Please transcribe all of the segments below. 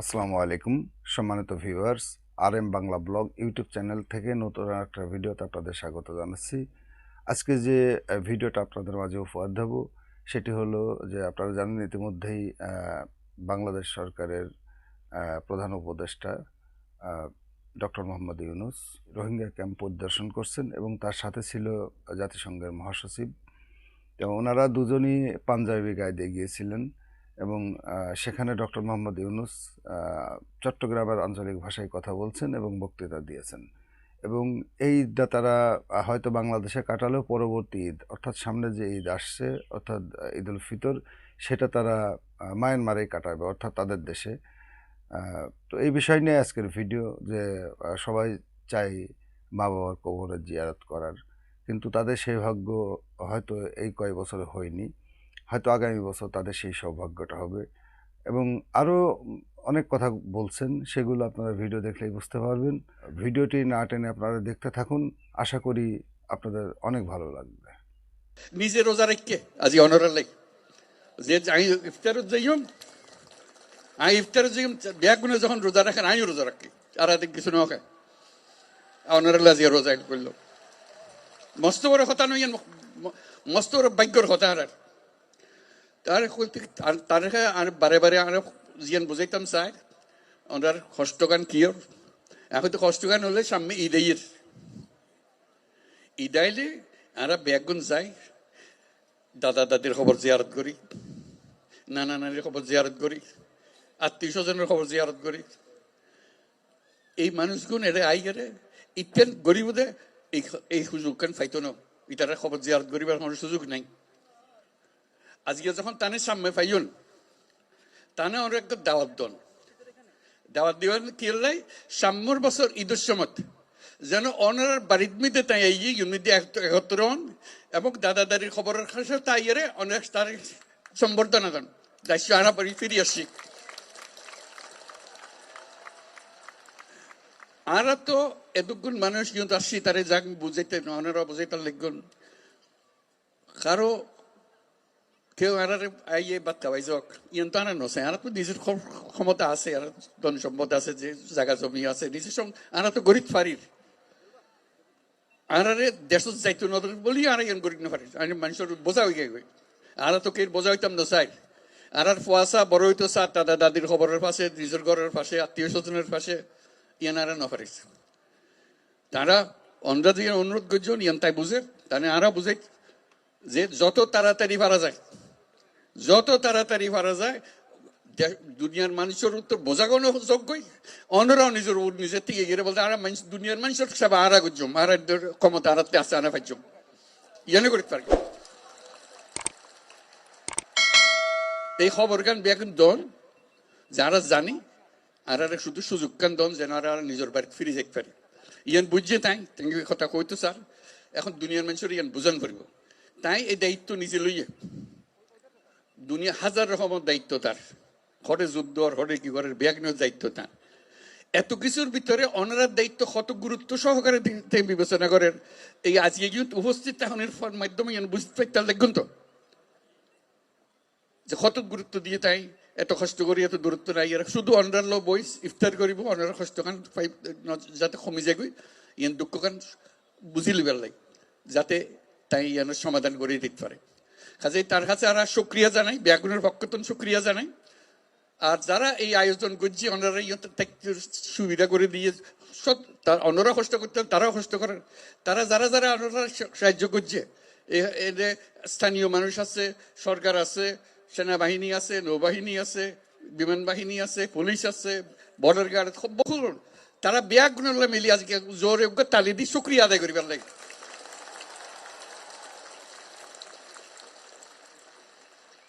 আসসালামু আলাইকুম, সম্মানিত viewers R M Bangla blog YouTube channel থেকে নতুন একটা ভিডিওতে আপনাদের স্বাগত জানাচ্ছি। আজকে যে ভিডিওটা আপনাদের মাঝে উপহার দেব, সেটি হলো যে, আপনারা জানেন ইতিমধ্যেই বাংলাদেশ সরকারের প্রধান উপদেষ্টা ডক্টর মোহাম্মদ ইউনুস রোহিঙ্গা ক্যাম্প পরিদর্শন করছেন এবং তার সাথে ছিল জাতিসংঘের মহাসচিব। এবং ওনারা দুজনই পাঞ্জাবি গায়ে দিয়ে গিয়েছিলেন। এবং সেখানে ডক্টর মোহাম্মদ ইউনুস চট্টগ্রামের আঞ্চলিক ভাষায় কথা বলছেন এবং বক্তৃতা দিয়েছেন। এবং এই ঈদটা তারা হয়তো বাংলাদেশে কাটালেও পরবর্তী ঈদ, অর্থাৎ সামনে যে ঈদ আসছে, অর্থাৎ ঈদ উল ফিতর, সেটা তারা মায়ানমারেই কাটাবে, অর্থাৎ তাদের দেশে। তো এই বিষয় নিয়ে আজকের ভিডিও যে সবাই চাই মা বাবার কবরের জিয়ারত করার, কিন্তু তাদের সেই ভাগ্য হয়তো এই কয় বছরে হয়নি। হয়তো আগামী বছর তাদের সেই সৌভাগ্যটা হবে। এবং আরও অনেক কথা বলছেন, সেগুলো আপনারা ভিডিও দেখলেই বুঝতে পারবেন। ভিডিওটি না টেনে আপনারা দেখতে থাকুন। আশা করি আপনাদের অনেক ভালো লাগবে। নিজে রোজা রেখে, আজি অনরের লাই যে আমি ইফতারত যাইম আমি ইফতারত যাইম ব্যাগুনে যখন রোজা রাখেন, আমিও রোজা রাখি। আর আদিক কিছু না খায়। অনরের আজি রোজা করল। মস্ত বড় কথা নই মস্ত বড় ভাগ্যর কথা আর তার তার আর বারে বারে আর জিয়ান বুঝাইতাম চাই ওনার কষ্টগান কিয়র এখন তো কষ্টগান হলে সামনে ঈদের ঈদাইলে আমরা ব্যাগুন যাই দাদা দাদির খবর জিয়ারত করি নানা নানির খবর জিয়ারত করি আত্মীয় স্বজনের খবর জিয়ারত করি এই মানুষগুন এরে আই গেলে ইতেন গরিবদে এই এই সুযোগ কান ফাইতো না ইতারা খবর জিয়ারত করিবার কোনো সুযোগ নাই আজকে যখন তানে সামনে পাইন তানে ওর একটা দাওয়াত দন। দাওয়াত দিবেন কি হলাই সাম্যর বছর ঈদের সময় যেন অনার বাড়ির মধ্যে তাই এই ইউনিটি একত্র হন এবং দাদা দাদির খবরের কাছে তাই এরে অনেক তার সম্বর্ধনা দেন। দায়িত্ব আনা বাড়ি ফিরে আসছি আর তো এতক্ষণ মানুষ কিন্তু আসছি তারে যাক বুঝাইতে অনারা বুঝাইতে লিখুন কারও কেউ আর বাচ্চা পাই যাক ইয়ন তো আনা নছে আর নিজের ক্ষ- ক্ষমতা আছে আর ধন সম্পদ আছে যে জায়গা জমি আছে নিজের সঙ্গে আর তো গরিব ফারির আর আরে দেশত যাইতো নদর বলি আর ইয়ান গরিব না আমি মানুষের বোঝা হয়ে গেছে আর তো কে বোঝা হইতাম না চাই আর আর ফুয়াশা বড় হইতো চা দাদা দাদির খবরের পাশে নিজের ঘরের পাশে আত্মীয় স্বজনের পাশে ইয়ান আর না পারিস তারা অন্ধ্রা দিয়ে অনুরোধ করছেন ইয়ান তাই বুঝে তাহলে আরা বুঝে যে যত তাড়াতাড়ি পারা যায় যত তাড়াতাড়ি পারা যায় দুনিয়ার মানুষের উত্তর বোঝাগোনো যোগ্যই অন্যরাও নিজের নিজের থেকে গিয়ে বলতে আর মানুষ দুনিয়ার মানুষের সব আরা করছম আর ক্ষমতা আরাতে আছে আনা পাইছম ইয়ানে করতে পারি। এই খবর গান বেগুন দন, যারা জানি, আর আর শুধু সুযোগ কান দন, যেন আর আর নিজের বাড়িতে ফিরে যেতে পারে। ইয়ান বুঝছে তাই তেঙ্গে কথা কইতো স্যার, এখন দুনিয়ার মানুষের ইয়ান বুঝান পারিব তাই এই দায়িত্ব নিজে লইয়ে দুনিয়া হাজার রকমের দায়িত্ব তার। ঘরে যুদ্ধ আর ঘরে কি ঘরের ব্যাগনের দায়িত্ব তার। এত কিছুর ভিতরে অনারার দায়িত্ব কত গুরুত্ব সহকারে বিবেচনা করেন। এই আজকে কিন্তু উপস্থিত তখনের ফল মাধ্যমে বুঝতে পারতাম দেখুন তো। যে কত গুরুত্ব দিয়ে তাই এত কষ্ট করি এত দূরত্ব নাই। এরা শুধু অনার লো বইস, ইফতার করিব অনার কষ্ট কান যাতে কমি যায় ইয়ান দুঃখ কান বুঝি লিবার লাই যাতে তাই ইয়ানোর সমাধান করে দিতে পারে। কাজেই তার কাছে আর সুক্রিয়া জানাই ব্যাগুনের পক্ষতন সুক্রিয়া জানাই। আর যারা এই আয়োজন করছে, ওনারা সুবিধা করে দিয়ে তার অন্যরা কষ্ট করতেন তারাও কষ্ট করেন তারা যারা যারা ওনারা সাহায্য করছে স্থানীয় মানুষ আছে, সরকার আছে, সেনাবাহিনী আছে, নৌবাহিনী আছে, বিমান বাহিনী আছে, পুলিশ আছে, বর্ডার গার্ড বহু তারা ব্যাগ গুণলে মিলি আজকে জোরে তালি দিয়ে শুক্রিয়া আদায় করিবার লাগে।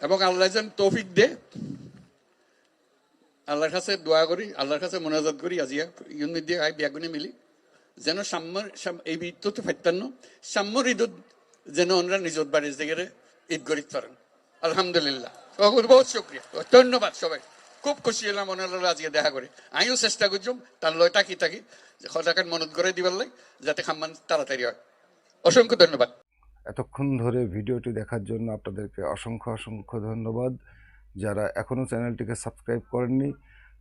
এবং আল্লাহ যেন তৌফিক দে। আল্লাহর কাছে দোয়া করি, আল্লাহর কাছে মোনাজাত করি, আজিয়া ইউনিট দিয়ে ব্যাগুনে মিলি। যেন সাম্যর এই ঈদ তো ফাইতান্ন সাম্যর ঈদত যেন ওনারা নিজের বাড়ির জায়গায় ঈদ করিতে পারেন আলহামদুলিল্লাহ। বহুত শুক্রিয়া। ধন্যবাদ সবাই। খুব খুশি হলাম ওনারা আজকে দেখা করে। আমিও চেষ্টা করছিলাম, তার লয় তাকি তাকি, যে সদাকার মনত করে দিবার লাগে, যাতে খাম্মান তাড়াতাড়ি হয়। অসংখ্য ধন্যবাদ। এতক্ষণ ধরে ভিডিওটি দেখার জন্য আপনাদেরকে অসংখ্য অসংখ্য ধন্যবাদ। যারা এখনও চ্যানেলটিকে সাবস্ক্রাইব করেননি,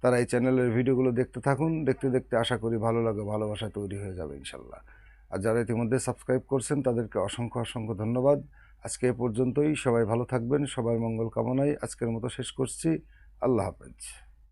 তারা এই চ্যানেলের ভিডিওগুলো দেখতে থাকুন। দেখতে দেখতে আশা করি ভালো লাগে, ভালোবাসা তৈরি হয়ে যাবে ইনশাল্লাহ। আর যারা ইতিমধ্যে সাবস্ক্রাইব করছেন, তাদেরকে অসংখ্য অসংখ্য ধন্যবাদ। আজকে এ পর্যন্তই। সবাই ভালো থাকবেন। সবার মঙ্গল কামনায় আজকের মতো শেষ করছি। আল্লাহ হাফেজ।